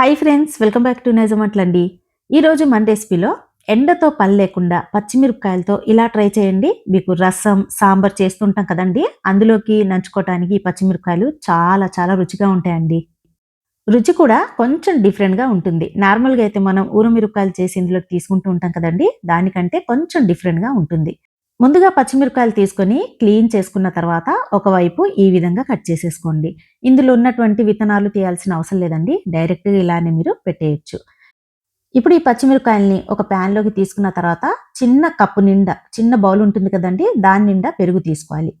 Hi friends welcome back to నైజమట్లండి ఈరోజు మన రెసిపీలో ఎండతో పని లేకుండా పచ్చిమిరపకాయలతో ఇలా ట్రై చేయండి. మీకు రసం సాంబార్ చేస్తుంటాం కదండి. అందులోకి నంచుకోవటానికి ఈ పచ్చిమిరపకాయలు చాలా చాలా రుచిగా ఉంటాయండి. రుచి కూడా కొంచెం డిఫరెంట్గా ఉంటుంది. నార్మల్గా అయితే మనం ఊరమిరపకాయలు చేసి ఇందులోకి తీసుకుంటూ ఉంటాం కదండి. దానికంటే కొంచెం డిఫరెంట్గా ఉంటుంది. ముందుగా పచ్చిమిరపకాయలు తీసుకొని క్లీన్ చేసుకున్న తర్వాత ఒకవైపు ఈ విధంగా కట్ చేసేసుకోండి. ఇందులో ఉన్నటువంటి విత్తనాలు తీయాల్సిన అవసరం లేదండి. డైరెక్ట్గా ఇలానే మీరు పెట్టేయచ్చు. ఇప్పుడు ఈ పచ్చిమిరపకాయల్ని ఒక ప్యాన్లోకి తీసుకున్న తర్వాత చిన్న కప్పు నిండా చిన్న బౌల్ ఉంటుంది కదండి దాని నిండా పెరుగు తీసుకోవాలి.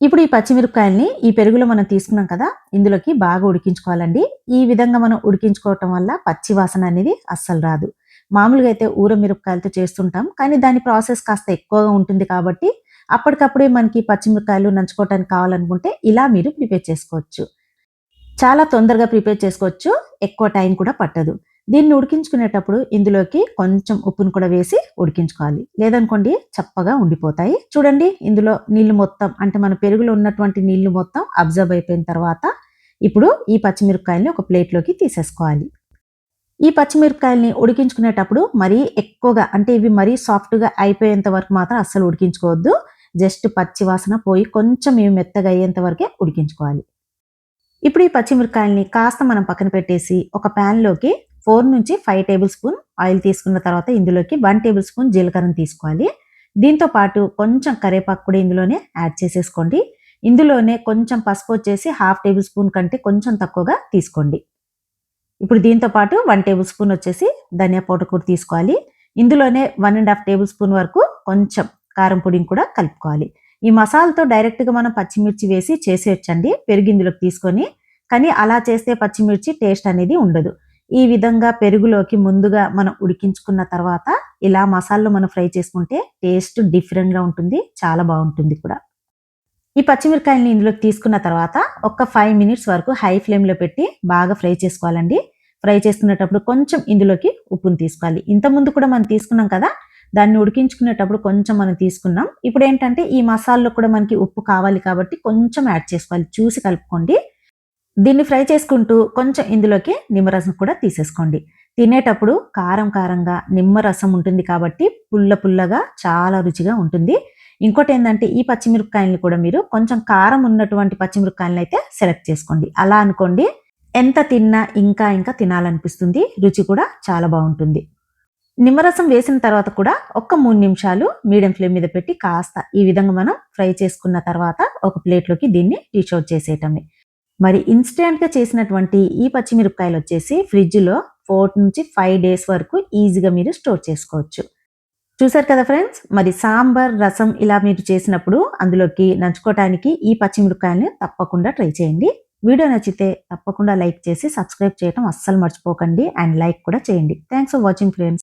ఇప్పుడు ఈ పచ్చిమిరపకాయల్ని ఈ పెరుగులో మనం తీసుకున్నాం కదా ఇందులోకి బాగా ఉడికించుకోవాలండి. ఈ విధంగా మనం ఉడికించుకోవటం వల్ల పచ్చి వాసన అనేది అస్సలు రాదు. మామూలుగా అయితే ఊర మిరపకాయలతో చేస్తుంటాం. కానీ దాని ప్రాసెస్ కాస్త ఎక్కువగా ఉంటుంది కాబట్టి అప్పటికప్పుడే మనకి పచ్చిమిరపకాయలు నంచుకోవటానికి కావాలనుకుంటే ఇలా మీరు ప్రిపేర్ చేసుకోవచ్చు. చాలా తొందరగా ప్రిపేర్ చేసుకోవచ్చు. ఎక్కువ టైం కూడా పట్టదు. దీన్ని ఉడికించుకునేటప్పుడు ఇందులోకి కొంచెం ఉప్పును కూడా వేసి ఉడికించుకోవాలి. లేదనుకోండి చప్పగా ఉండిపోతాయి. చూడండి ఇందులో నీళ్ళు మొత్తం అంటే మన పెరుగులో ఉన్నటువంటి నీళ్ళు మొత్తం అబ్జర్వ్ అయిపోయిన తర్వాత ఇప్పుడు ఈ పచ్చిమిరపకాయల్ని ఒక ప్లేట్లోకి తీసేసుకోవాలి. ఈ పచ్చిమిరపకాయల్ని ఉడికించుకునేటప్పుడు మరీ ఎక్కువగా అంటే ఇవి మరీ సాఫ్ట్గా అయిపోయేంత వరకు మాత్రం అస్సలు ఉడికించుకోవద్దు. జస్ట్ పచ్చి వాసన పోయి కొంచెం ఇవి మెత్తగా అయ్యేంత వరకే ఉడికించుకోవాలి. ఇప్పుడు ఈ పచ్చిమిరపకాయల్ని కాస్త మనం పక్కన పెట్టేసి ఒక ప్యాన్లోకి ఫోర్ నుంచి ఫైవ్ టేబుల్ స్పూన్ ఆయిల్ తీసుకున్న తర్వాత ఇందులోకి వన్ టేబుల్ స్పూన్ జీలకర్రను తీసుకోవాలి. దీంతో పాటు కొంచెం కరేపాకు కూడా ఇందులోనే యాడ్ చేసేసుకోండి. ఇందులోనే కొంచెం పసుపు వచ్చేసి హాఫ్ టేబుల్ స్పూన్ కంటే కొంచెం తక్కువగా తీసుకోండి. ఇప్పుడు దీంతో పాటు వన్ టేబుల్ స్పూన్ వచ్చేసి ధనియా పౌడర్ కూడా తీసుకోవాలి. ఇందులోనే one and half tablespoon వరకు కొంచెం కారం పొడిని కూడా కలుపుకోవాలి. ఈ మసాలాతో డైరెక్ట్గా మనం పచ్చిమిర్చి వేసి చేసేయచ్చండి. పెరుగు ఇందులోకి తీసుకొని కానీ అలా చేస్తే పచ్చిమిర్చి టేస్ట్ అనేది ఉండదు. ఈ విధంగా పెరుగులోకి ముందుగా మనం ఉడికించుకున్న తర్వాత ఇలా మసాలాలో మనం ఫ్రై చేసుకుంటే టేస్ట్ డిఫరెంట్గా ఉంటుంది చాలా బాగుంటుంది కూడా. ఈ పచ్చిమిరకాయలని ఇందులోకి తీసుకున్న తర్వాత ఒక ఫైవ్ మినిట్స్ వరకు హై ఫ్లేమ్లో పెట్టి బాగా ఫ్రై చేసుకోవాలండి. ఫ్రై చేసుకునేటప్పుడు కొంచెం ఇందులోకి ఉప్పును తీసుకోవాలి. ఇంతకుముందు కూడా మనం తీసుకున్నాం కదా దాన్ని ఉడికించుకునేటప్పుడు కొంచెం మనం తీసుకున్నాం. ఇప్పుడు ఏంటంటే ఈ మసాలాలో కూడా మనకి ఉప్పు కావాలి కాబట్టి కొంచెం యాడ్ చేసుకోవాలి. చూసి కలుపుకోండి. దీన్ని ఫ్రై చేసుకుంటూ కొంచెం ఇందులోకి నిమ్మరసం కూడా తీసేసుకోండి. తినేటప్పుడు కారం కారంగా నిమ్మరసం ఉంటుంది కాబట్టి పుల్ల పుల్లగా చాలా రుచిగా ఉంటుంది. ఇంకోటి ఏంటంటే ఈ పచ్చిమిరపకాయలను కూడా మీరు కొంచెం కారం ఉన్నటువంటి పచ్చిమిరపకాయలను అయితే సెలెక్ట్ చేసుకోండి. అలా అనుకోండి ఎంత తిన్నా ఇంకా ఇంకా తినాలనిపిస్తుంది. రుచి కూడా చాలా బాగుంటుంది. నిమ్మరసం వేసిన తర్వాత కూడా ఒక్క మూడు నిమిషాలు మీడియం ఫ్లేమ్ మీద పెట్టి కాస్త ఈ విధంగా మనం ఫ్రై చేసుకున్న తర్వాత ఒక ప్లేట్లోకి దీన్ని టీచ్ అవుట్ చేసేయటమే. మరి ఇన్స్టెంట్గా చేసినటువంటి ఈ పచ్చిమిరపకాయలు వచ్చేసి ఫ్రిడ్జ్లో ఫోర్ నుంచి ఫైవ్ డేస్ వరకు ఈజీగా మీరు స్టోర్ చేసుకోవచ్చు. చూసారు కదా ఫ్రెండ్స్? మరి సాంబార్ రసం ఇలా మీరు చేసినప్పుడు అందులోకి నంచుకోవటానికి ఈ పచ్చిమిరపకాయలని తప్పకుండా ట్రై చేయండి. వీడియో నచ్చితే తప్పకుండా లైక్ చేసి సబ్స్క్రైబ్ చేయడం అస్సలు మర్చిపోకండి. అండ్ లైక్ కూడా చేయండి. Thanks for watching friends